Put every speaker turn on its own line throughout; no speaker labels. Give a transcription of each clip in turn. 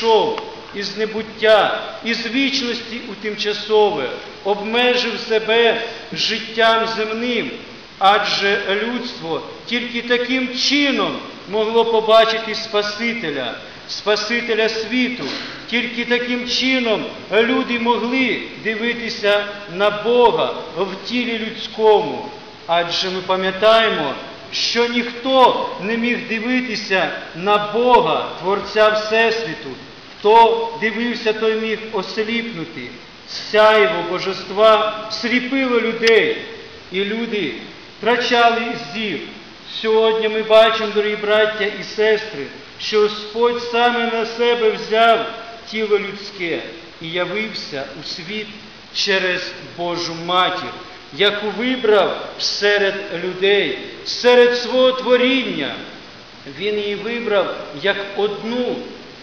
прийшов із небуття, із вічності у тимчасове, обмежив себе життям земним, адже людство тільки таким чином могло побачити Спасителя, Спасителя світу. Тільки таким чином люди могли дивитися на Бога в тілі людському. Адже ми пам'ятаємо, що ніхто не міг дивитися на Бога, Творця Всесвіту. Хто дивився, той міг осліпнути. Сяйво божества сліпило людей, і люди втрачали зір. Сьогодні ми бачимо, дорогі браття і сестри, що Господь саме на себе взяв тіло людське і явився у світ через Божу матір, яку вибрав серед людей, серед свого творіння. Він її вибрав як одну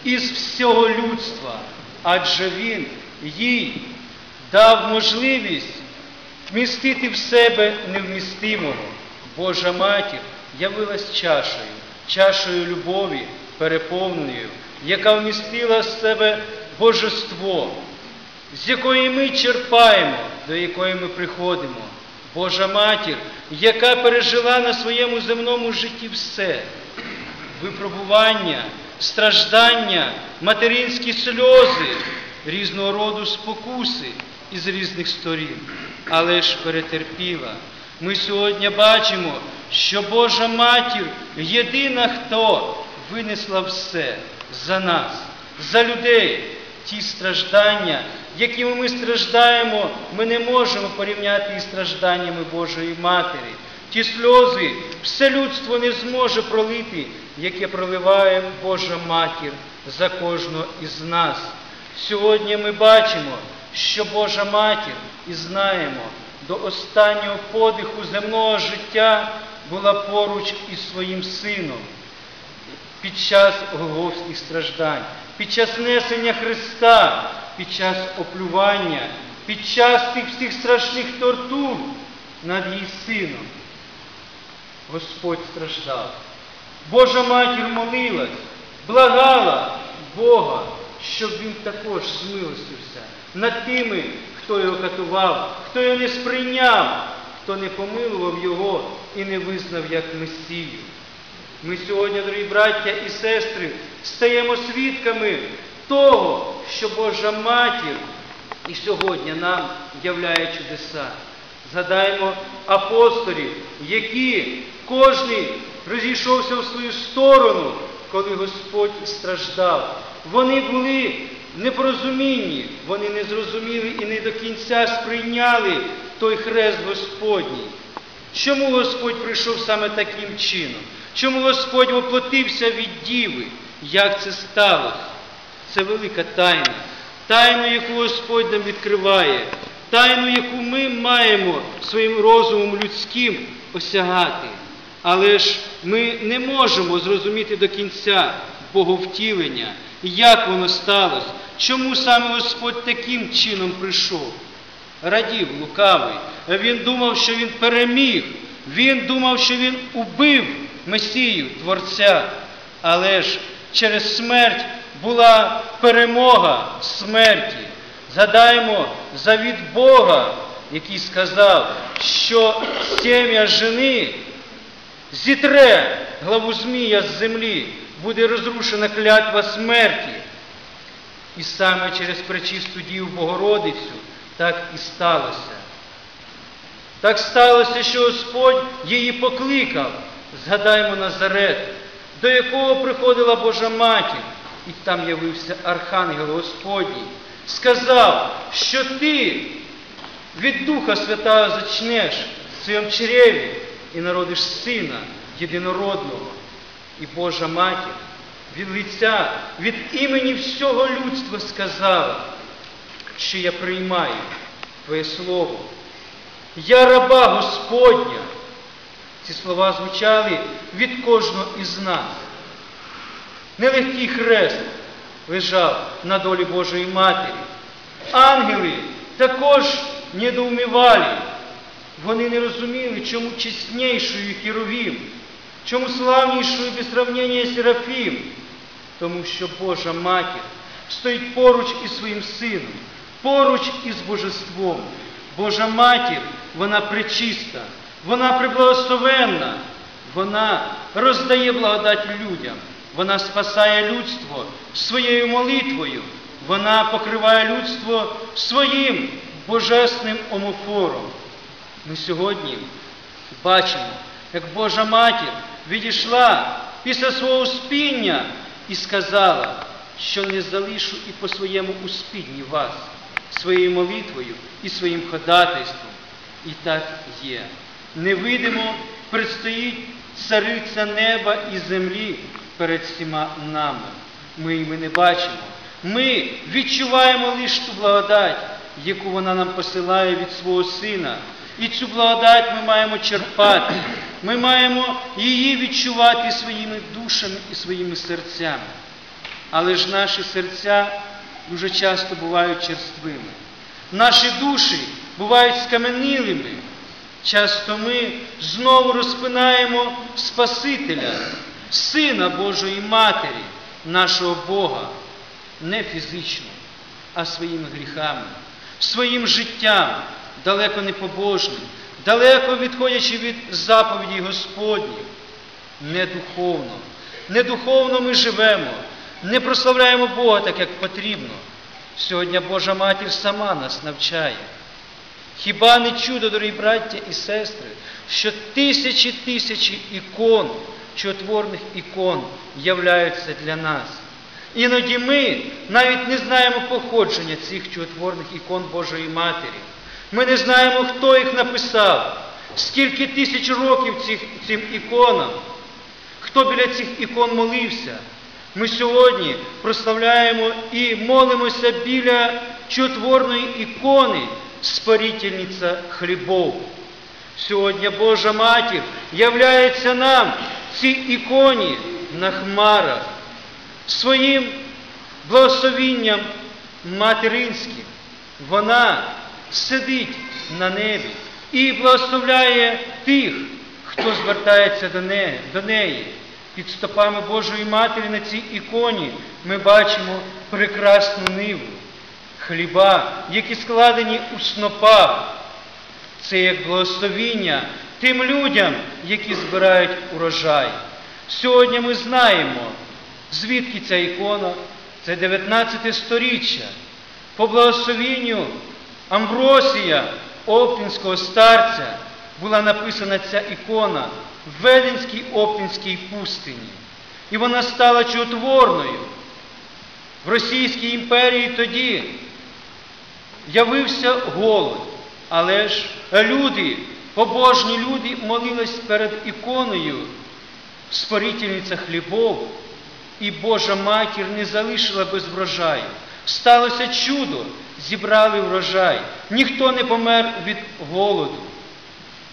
із всього людства, адже Він їй дав можливість вмістити в себе невмістимого. Божа матір явилась чашею, чашею любові, переповненою, яка вмістила в себе божество, з якої ми черпаємо, до якої ми приходимо. Божа матір, яка пережила на своєму земному житті все, випробування, страждання, материнські сльози, різного роду спокуси із різних сторін, але ж перетерпіла. Ми сьогодні бачимо, що Божа матір єдина, хто винесла все за нас, за людей. Ті страждання, якими ми страждаємо, ми не можемо порівняти із стражданнями Божої Матері. Ті сльози все людство не зможе пролити, яке проливає Божа Матір за кожного із нас. Сьогодні ми бачимо, що Божа Матір і знаємо, до останнього подиху земного життя була поруч із своїм сином під час голговських страждань, під час несення Христа, під час оплювання, під час тих всіх страшних тортур над її сином. Господь страждав. Божа матір молилась, благала Бога, щоб він також змилостився над тими, хто його катував, хто його не сприйняв, хто не помилував його і не визнав як Месію. Ми сьогодні, дорогі браття і сестри, стаємо свідками того, що Божа матір і сьогодні нам являє чудеса. Згадаємо апостолів, які кожний розійшовся в свою сторону, коли Господь страждав. Вони були непорозумінні, вони не зрозуміли і не до кінця сприйняли той хрест Господній. Чому Господь прийшов саме таким чином? Чому Господь воплотився від діви? Як це сталося? Це велика тайна. Тайну, яку Господь нам відкриває, тайну, яку ми маємо своїм розумом людським осягати. Але ж ми не можемо зрозуміти до кінця Боговтілення, як воно сталося, чому саме Господь таким чином прийшов. Радів лукавий, він думав, що він переміг, він думав, що він убив Месію, Творця, але ж через смерть була перемога смерті. Згадаємо завіт Бога, який сказав, що сім'я жени зітре главу Змія з землі, буде розрушена клятва смерті. І саме через пречисту Діву Богородицю так і сталося. Так сталося, що Господь її покликав. Згадаємо Назарет, до якого приходила Божа Матір, і там явився Архангел Господній, сказав, що ти від Духа Святого зачнеш в своєму чреві і народиш сина єдинородного. І Божа Матір від лиця, від імені всього людства сказала, що я приймаю Твоє Слово. Я раба Господня. Ці слова звучали від кожного із нас. Нелегкий хрест лежав на долі Божої Матері. Ангели також недоумівали. Вони не розуміли, чому чеснішою Хіровім, чому славнішою без сравнення Серафім. Тому що Божа Матір стоїть поруч із своїм сином, поруч із божеством. Божа матір, вона пречиста, вона приблагословенна, вона роздає благодать людям, вона спасає людство своєю молитвою, вона покриває людство своїм божественним омофором. Ми сьогодні бачимо, як Божа матір відійшла після свого успіння і сказала, що не залишу і по своєму успінні вас, своєю молитвою і своїм ходатайством. І так є. Невидимо предстоїть цариця неба і землі перед всіма нами. Ми її не бачимо. Ми відчуваємо лише ту благодать, яку вона нам посилає від свого сина. І цю благодать ми маємо черпати. Ми маємо її відчувати своїми душами і своїми серцями. Але ж наші серця дуже часто бувають черствими. Наші душі бувають скаменілими. Часто ми знову розпинаємо Спасителя, Сина Божої Матері, нашого Бога, не фізично, а своїми гріхами, своїм життям, далеко не побожним, далеко відходячи від заповідей Господніх, не духовно. Не духовно ми живемо, не прославляємо Бога так, як потрібно. Сьогодні Божа Матір сама нас навчає. Хіба не чудо, дорогі браття і сестри, що тисячі тисячі ікон, чудотворних ікон являються для нас. Іноді ми навіть не знаємо походження цих чудотворних ікон Божої Матері. Ми не знаємо, хто їх написав, скільки тисяч років цих, цим іконам, хто біля цих ікон молився. Ми сьогодні прославляємо і молимося біля чудотворної ікони, спорительниця хлібов. Сьогодні Божа Матір являється нам цій іконі на хмарах своїм благословінням материнським. Вона сидить на небі і благословляє тих, хто звертається до неї. До неї. Під стопами Божої Матері на цій іконі ми бачимо прекрасну ниву, хліба, які складені у снопах. Це як благословіння тим людям, які збирають урожай. Сьогодні ми знаємо, звідки ця ікона, це 19 сторіччя. По благословінню Амбросія, Оптинського старця, була написана ця ікона в Велінській Оптинській пустині. І вона стала чудотворною. В Російській імперії тоді явився голод, але ж люди, побожні люди, молились перед іконою спорительниця хлібов, і Божа матір не залишила без врожаю. Сталося чудо, зібрали врожай, ніхто не помер від голоду.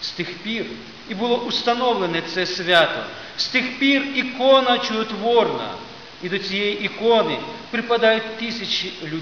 З тих пір і було установлене це свято. З тих пір ікона чудотворна. І до цієї ікони припадають тисячі людей.